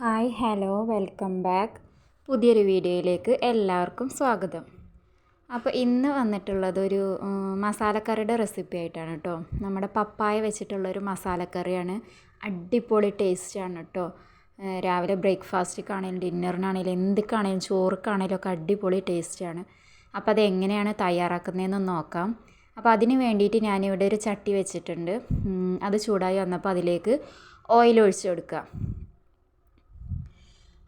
Hi hello welcome back. പുതിയൊരു വീഡിയോയിലേക്ക് എല്ലാവർക്കും സ്വാഗതം. അപ്പോൾ ഇന്ന് വന്നിട്ടുള്ളത് ഒരു മസാലക്കറിയുടെ റെസിപ്പി ആയിട്ടാണ് കേട്ടോ. നമ്മുടെ പപ്പായ വെച്ചിട്ടുള്ളൊരു മസാലക്കറിയാണ്. അടിപൊളി ടേസ്റ്റാണ് കേട്ടോ. രാവിലെ ബ്രേക്ക്ഫാസ്റ്റിക്കാണെങ്കിലും ഡിന്നറിനാണെങ്കിലും എന്തൊക്കെയാണെങ്കിലും ചോറുക്കാണെങ്കിലും ഒക്കെ അടിപൊളി ടേസ്റ്റാണ്. അപ്പോൾ അത് എങ്ങനെയാണ് തയ്യാറാക്കുന്നതെന്ന് നോക്കാം. അപ്പോൾ അതിന് വേണ്ടിയിട്ട് ഞാനിവിടെ ഒരു ചട്ടി വെച്ചിട്ടുണ്ട്. അത് ചൂടായി വന്നപ്പോൾ അതിലേക്ക് ഓയിൽ ഒഴിച്ച് കൊടുക്കുക.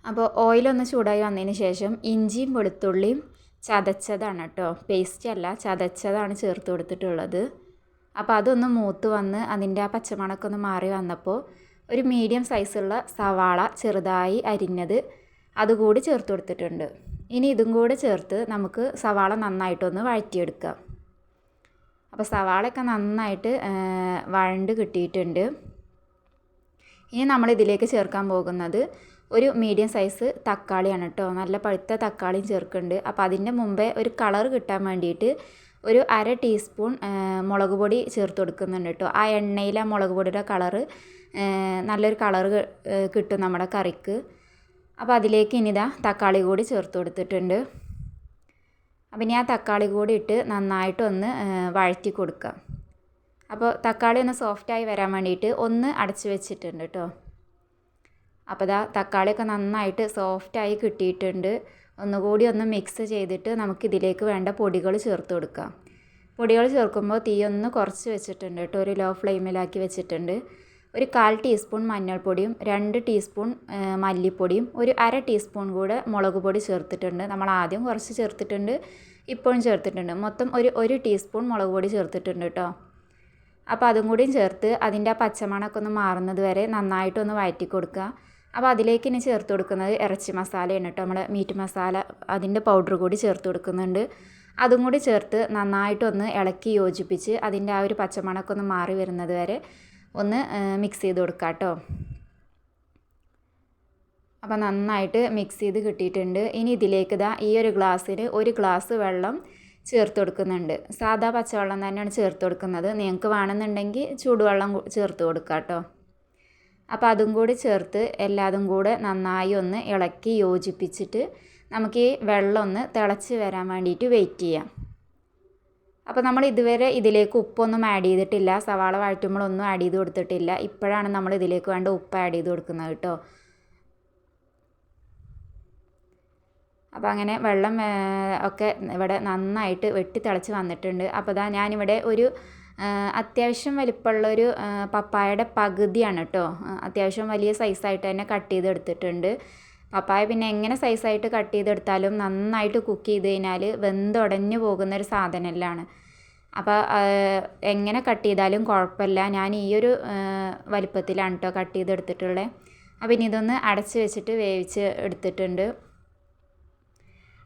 അപ്പോൾ ഓയിലൊന്ന് ചൂടായി വന്നതിന് ശേഷം ഇഞ്ചിയും വെളുത്തുള്ളിയും ചതച്ചതാണ് കേട്ടോ. പേസ്റ്റ് അല്ല ചതച്ചതാണ് ചേർത്ത് കൊടുത്തിട്ടുള്ളത്. അപ്പോൾ അതൊന്ന് മൂത്ത് വന്ന് അതിന്റെ ആ പച്ചമണമൊക്കെ ഒന്ന് മാറി വന്നപ്പോൾ ഒരു മീഡിയം സൈസുള്ള സവാള ചെറുതായി അരിഞ്ഞത് അതുകൂടി ചേർത്ത് കൊടുത്തിട്ടുണ്ട്. ഇനി ഇതും കൂടി ചേർത്ത് നമുക്ക് സവാള നന്നായിട്ടൊന്ന് വഴറ്റിയെടുക്കാം. അപ്പോൾ സവാളയൊക്കെ നന്നായിട്ട് വഴണ്ട് കിട്ടിയിട്ടുണ്ട്. ഇനി നമ്മൾ ഇതിലേക്ക് ചേർക്കാൻ പോകുന്നത് ഒരു മീഡിയം സൈസ് തക്കാളിയാണ് കേട്ടോ നല്ല പഴുത്ത തക്കാളിയും ചേർക്കുന്നുണ്ട്. അപ്പോൾ അതിന്റെ മുമ്പേ ഒരു കളർ കിട്ടാൻ വേണ്ടിയിട്ട് ഒരു അര ടീസ്പൂൺ മുളക് പൊടി ചേർത്ത് കൊടുക്കുന്നുണ്ട് കേട്ടോ ആ എണ്ണയിൽ ആ മുളക് പൊടിയുടെ കളറ് നല്ലൊരു കളർ കിട്ടും നമ്മുടെ കറിക്ക്. അപ്പോൾ അതിലേക്ക് ഇനിതാ തക്കാളി കൂടി ചേർത്ത് കൊടുത്തിട്ടുണ്ട്. അപ്പം ഇനി ആ തക്കാളി കൂടി ഇട്ട് നന്നായിട്ടൊന്ന് വഴറ്റി കൊടുക്കാം. അപ്പോൾ തക്കാളി ഒന്ന് സോഫ്റ്റായി വരാൻ വേണ്ടിയിട്ട് ഒന്ന് അടച്ച് വെച്ചിട്ടുണ്ട് കേട്ടോ അപ്പോൾ ദാ തക്കാളിയൊക്കെ നന്നായിട്ട് സോഫ്റ്റായി കിട്ടിയിട്ടുണ്ട്. ഒന്നുകൂടി ഒന്ന് മിക്സ് ചെയ്തിട്ട് നമുക്കിതിലേക്ക് വേണ്ട പൊടികൾ ചേർത്ത് കൊടുക്കാം. പൊടികൾ ചേർക്കുമ്പോൾ തീ ഒന്ന് കുറച്ച് വെച്ചിട്ടുണ്ട് കേട്ടോ ഒരു ലോ ഫ്ലെയിമിലാക്കി വെച്ചിട്ടുണ്ട്. ഒരു കാൽ ടീസ്പൂൺ മഞ്ഞൾപ്പൊടിയും രണ്ട് ടീസ്പൂൺ മല്ലിപ്പൊടിയും ഒരു അര ടീസ്പൂൺ കൂടെ മുളക് പൊടി ചേർത്തിട്ടുണ്ട്. നമ്മൾ ആദ്യം കുറച്ച് ചേർത്തിട്ടുണ്ട് ഇപ്പോഴും ചേർത്തിട്ടുണ്ട്. മൊത്തം ഒരു ഒരു ടീസ്പൂൺ മുളക് പൊടി ചേർത്തിട്ടുണ്ട് കേട്ടോ. അപ്പോൾ അതും കൂടിയും ചേർത്ത് അതിന്റെ ആ പച്ചമണമൊക്കെ ഒന്ന് മാറുന്നത് വരെ നന്നായിട്ടൊന്ന് വഴറ്റി കൊടുക്കുക. അപ്പോൾ അതിലേക്ക് ഇനി ചേർത്ത് കൊടുക്കുന്നത് ഇറച്ചി മസാലയാണ് കേട്ടോ. നമ്മുടെ മീറ്റ് മസാല അതിന്റെ പൗഡർ കൂടി ചേർത്ത് കൊടുക്കുന്നുണ്ട്. അതും കൂടി ചേർത്ത് നന്നായിട്ടൊന്ന് ഇളക്കി യോജിപ്പിച്ച് അതിന്റെ ആ ഒരു പച്ചമണക്കൊന്ന് മാറി വരുന്നത് വരെ ഒന്ന് മിക്സ് ചെയ്ത് കൊടുക്കുക കേട്ടോ അപ്പോൾ നന്നായിട്ട് മിക്സ് ചെയ്ത് കിട്ടിയിട്ടുണ്ട്. ഇനി ഇതിലേക്ക് ഇതാ ഈ ഒരു ഗ്ലാസ്സിന് ഒരു ഗ്ലാസ് വെള്ളം ചേർത്ത് കൊടുക്കുന്നുണ്ട്. സാധാ പച്ചവെള്ളം തന്നെയാണ് ചേർത്ത് കൊടുക്കുന്നത്. നിങ്ങൾക്ക് വേണമെന്നുണ്ടെങ്കിൽ ചൂടുവെള്ളം ചേർത്ത് കൊടുക്കുക കേട്ടോ അപ്പോൾ അതും കൂടി ചേർത്ത് എല്ലാതും കൂടെ നന്നായി ഒന്ന് ഇളക്കി യോജിപ്പിച്ചിട്ട് നമുക്ക് ഈ വെള്ളം ഒന്ന് തിളച്ച് വരാൻ വേണ്ടിയിട്ട് വെയിറ്റ് ചെയ്യാം. അപ്പോൾ നമ്മൾ ഇതുവരെ ഇതിലേക്ക് ഉപ്പൊന്നും ആഡ് ചെയ്തിട്ടില്ല. സവാള വഴറ്റുമ്പോഴൊന്നും ആഡ് ചെയ്ത് കൊടുത്തിട്ടില്ല. ഇപ്പോഴാണ് നമ്മൾ ഇതിലേക്ക് വേണ്ട ഉപ്പ് ആഡ് ചെയ്ത് കൊടുക്കുന്നത് കേട്ടോ. അപ്പോൾ അങ്ങനെ വെള്ളം ഒക്കെ ഇവിടെ നന്നായിട്ട് വെട്ടി തിളച്ച് വന്നിട്ടുണ്ട്. അപ്പോൾ ഇതാ ഞാനിവിടെ ഒരു അത്യാവശ്യം വലിപ്പമുള്ളൊരു പപ്പായയുടെ പകുതിയാണ് കേട്ടോ അത്യാവശ്യം വലിയ സൈസായിട്ട് തന്നെ കട്ട് ചെയ്തെടുത്തിട്ടുണ്ട്. പപ്പായ പിന്നെ എങ്ങനെ സൈസായിട്ട് കട്ട് ചെയ്തെടുത്താലും നന്നായിട്ട് കുക്ക് ചെയ്ത് കഴിഞ്ഞാൽ വെന്തുടഞ്ഞു പോകുന്നൊരു സാധനമല്ലാണ്. അപ്പോൾ എങ്ങനെ കട്ട് ചെയ്താലും കുഴപ്പമില്ല. ഞാൻ ഈ ഒരു വലിപ്പത്തിലാണ് കേട്ടോ കട്ട് ചെയ്തെടുത്തിട്ടുള്ളത് അപ്പോൾ ഇനി ഇതൊന്ന് അടച്ച് വെച്ചിട്ട് വേവിച്ച് എടുത്തിട്ടുണ്ട്.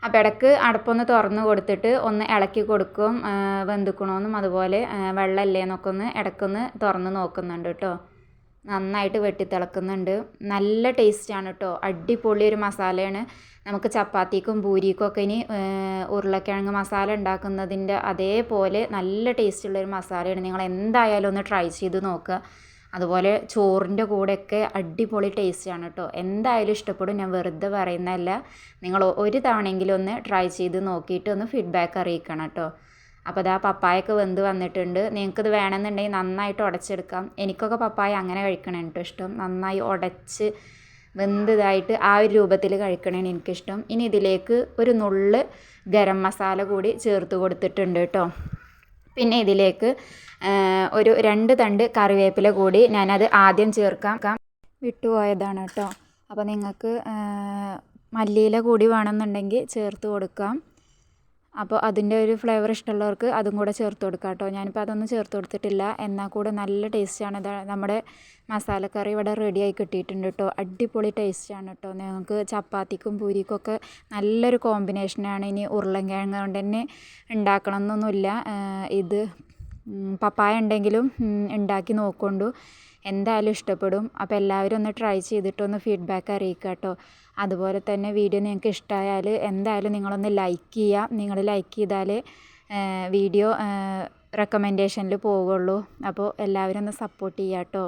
അപ്പോൾ ഇടയ്ക്ക് അടപ്പൊന്ന് തുറന്ന് കൊടുത്തിട്ട് ഒന്ന് ഇളക്കി കൊടുക്കും വെന്തുക്കണമെന്നും അതുപോലെ ആ, വെള്ളമല്ലേ എന്നൊക്കെ ഒന്ന് ഇടയ്ക്കൊന്ന് തുറന്ന് നോക്കുന്നുണ്ട് കേട്ടോ നന്നായിട്ട് വെട്ടിത്തിളക്കുന്നുണ്ട്. നല്ല ടേസ്റ്റാണ് കേട്ടോ അടിപൊളി ഒരു മസാലയാണ്. നമുക്ക് ചപ്പാത്തിക്കും പൂരിക്കും ഒക്കെ ഇനി ഉരുളക്കിഴങ്ങ് മസാല ഉണ്ടാക്കുന്നതിന്റെ അതേപോലെ നല്ല ടേസ്റ്റുള്ളൊരു മസാലയാണ്. നിങ്ങൾ എന്തായാലും ഒന്ന് ട്രൈ ചെയ്ത് നോക്കുക. അതുപോലെ ചോറിന്റെ കൂടെയൊക്കെ അടിപൊളി ടേസ്റ്റാണ് കേട്ടോ. എന്തായാലും ഇഷ്ടപ്പെടും. ഞാൻ വെറുതെ പറയുന്നതല്ല. നിങ്ങൾ ഒരു തവണയെങ്കിലും ഒന്ന് ട്രൈ ചെയ്ത് നോക്കിയിട്ട് ഒന്ന് ഫീഡ്ബാക്ക് അറിയിക്കണം കേട്ടോ. അപ്പോൾ അതാ പപ്പായൊക്കെ വെന്ത് വന്നിട്ടുണ്ട്. നിങ്ങൾക്കിത് വേണമെന്നുണ്ടെങ്കിൽ നന്നായിട്ട് ഉടച്ചെടുക്കാം. എനിക്കൊക്കെ പപ്പായ അങ്ങനെ കഴിക്കണം കേട്ടോ ഇഷ്ടം. നന്നായി ഉടച്ച് വെന്തതായിട്ട് ആ ഒരു രൂപത്തിൽ കഴിക്കണേന് എനിക്കിഷ്ടം. ഇനി ഇതിലേക്ക് ഒരു നുള്ള് ഗരം മസാല കൂടി ചേർത്ത് കൊടുത്തിട്ടുണ്ട് കേട്ടോ. പിന്നെ ഇതിലേക്ക് ഒരു രണ്ട് തണ്ട് കറിവേപ്പില കൂടി ഞാനത് ആദ്യം ചേർക്കാം. വിട്ടുപോയതാണ് കേട്ടോ. അപ്പോൾ നിങ്ങൾക്ക് മല്ലിയില കൂടി വേണമെന്നുണ്ടെങ്കിൽ ചേർത്ത് കൊടുക്കാം. അപ്പോൾ അതിന്റെ ഒരു ഫ്ലേവർ ഇഷ്ടമുള്ളവർക്ക് അതും കൂടെ ചേർത്ത് കൊടുക്കാം കേട്ടോ. ഞാനിപ്പോൾ അതൊന്നും ചേർത്ത് കൊടുത്തിട്ടില്ല. എന്നാൽ കൂടെ നല്ല ടേസ്റ്റാണ് നമ്മുടെ മസാലക്കറി ഇവിടെ റെഡിയായി കിട്ടിയിട്ടുണ്ട് കേട്ടോ. അടിപൊളി ടേസ്റ്റാണ് കേട്ടോ. നിങ്ങൾക്ക് ചപ്പാത്തിക്കും പൂരിക്കും ഒക്കെ നല്ലൊരു കോമ്പിനേഷനാണ് ഇനി ഉരുളൻകിഴങ്ങ് കൊണ്ട് തന്നെ ഉണ്ടാക്കണമെന്നൊന്നുമില്ല എന്നൊന്നുമില്ല. ഇത് പപ്പായ ഉണ്ടെങ്കിലും ഉണ്ടാക്കി നോക്കൊണ്ടു. എന്തായാലും ഇഷ്ടപ്പെടും. അപ്പോൾ എല്ലാവരും ഒന്ന് ട്രൈ ചെയ്തിട്ടൊന്ന് ഫീഡ്ബാക്ക് അറിയിക്കുക കേട്ടോ. അതുപോലെ തന്നെ വീഡിയോ നിങ്ങൾക്ക് ഇഷ്ടമായാൽ എന്തായാലും നിങ്ങളൊന്ന് ലൈക്ക് ചെയ്യുക നിങ്ങൾ ലൈക്ക് ചെയ്താൽ വീഡിയോ റെക്കമെൻഡേഷനിൽ പോവുള്ളൂ അപ്പോൾ എല്ലാവരും ഒന്ന് സപ്പോർട്ട് ചെയ്യുക കേട്ടോ.